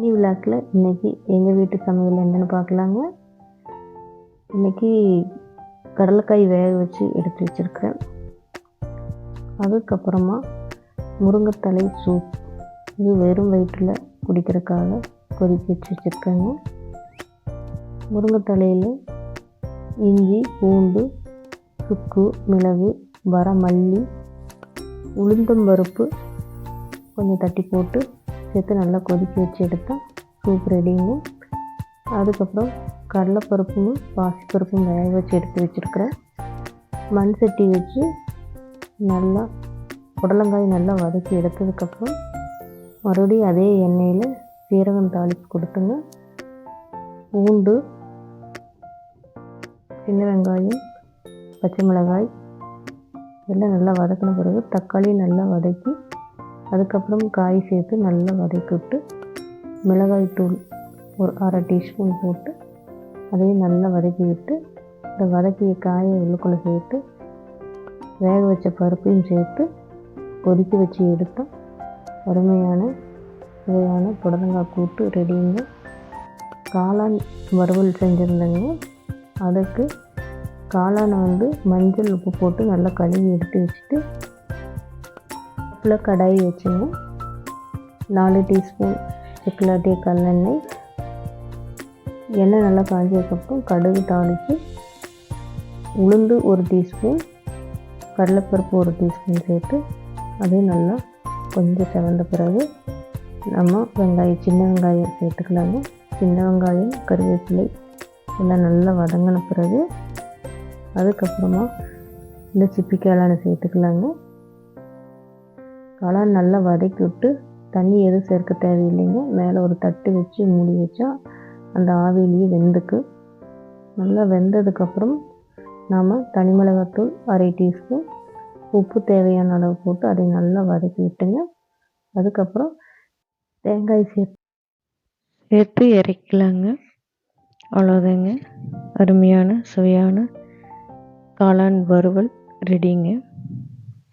Mini விழாக்கில் இன்றைக்கி எங்கள் வீட்டு சமையல் என்னென்னு பார்க்கலாங்க. இன்றைக்கி கடலைக்காய் வேக வச்சு எடுத்து வச்சுருக்கிறேன் அதுக்கப்புறமா முருங்கைத்தலை சூப். இது வெறும் வயிற்றில் குடிக்கிறதுக்காக கொதிக்க வச்சு வச்சுருக்கேங்க. முருங்கைத்தலையில் இஞ்சி பூண்டு சுக்கு மிளகு வரமல்லி உளுந்தம்பருப்பு கொஞ்சம் தட்டி போட்டு சேர்த்து நல்லா கொதிக்க வச்சு எடுத்தால் சூப் ரெடிங்க அதுக்கப்புறம் கடலைப்பருப்பும் பாசிப்பருப்பும் வேக வச்சு எடுத்து வச்சுருக்கிறேன். மண் சட்டி வச்சு நல்லா புடலங்காய் நல்லா வதக்கி எடுத்ததுக்கப்புறம் மறுபடியும் அதே எண்ணெயில் சீரகம் தாளித்து கொடுத்துங்க. பூண்டு சின்ன வெங்காயம் பச்சை மிளகாய் எல்லாம் நல்லா வதக்கின பிறகு தக்காளி நல்லா வதக்கி அதுக்கப்புறம் காய் சேர்த்து நல்லா வதக்கி விட்டு மிளகாய் தூள் ஒரு அரை டீஸ்பூன் போட்டு அதையும் நல்லா வதக்கி விட்டு இந்த வதக்கிய காயை உள்ளுக்குள்ளே சேர்த்து வேக வச்ச பருப்பையும் சேர்த்து கொதிக்க வச்சு எடுத்தோம் அருமையான சுவையான புடலங்காய் கூட்டு ரெடிங்க காளான் வறுவல் செஞ்சுருந்தேங்க. அதுக்கு காளானை வந்து மஞ்சள் உப்பு போட்டு நல்லா கழுவி எடுத்து வச்சுட்டு அடுப்பில் கடாய் வச்சுங்க. நாலு டீஸ்பூன் சிக்கலாட்டிய கல்லெண்ணெய். எண்ணெய் நல்லா காஞ்சதுக்கப்புறம் கடுகு தாளித்து உளுந்து ஒரு டீஸ்பூன் கடலைப்பருப்பு ஒரு டீஸ்பூன் சேர்த்து அதையும் நல்லா கொஞ்சம் செவந்த பிறகு நம்ம வெங்காயம் சின்ன வெங்காயம் சேர்த்துக்கலாங்க. சின்ன வெங்காயம் கருவேப்பிலை எல்லாம் நல்லா வதங்கின பிறகு அதுக்கப்புறமா இந்த சிப்பிக்காளான சேர்த்துக்கலாங்க. காளான் நல்லா வதக்கி விட்டு தண்ணி எதுவும் சேர்க்க தேவையில்லைங்க. மேலே ஒரு தட்டு வச்சு மூடி வச்சா அந்த ஆவிலேயே வெந்துக்கு. நல்லா வெந்ததுக்கப்புறம் நாம் தனி மிளகாத்தூள் அரை டீஸ்பூன் உப்பு தேவையான அளவு போட்டு அதை நல்லா வதக்கி விட்டுங்க. அதுக்கப்புறம் தேங்காய் சேர்த்து சேர்த்து இறக்கலாங்க. அவ்வளோதாங்க அருமையான சுவையான காளான் வறுவல் ரெடிங்க.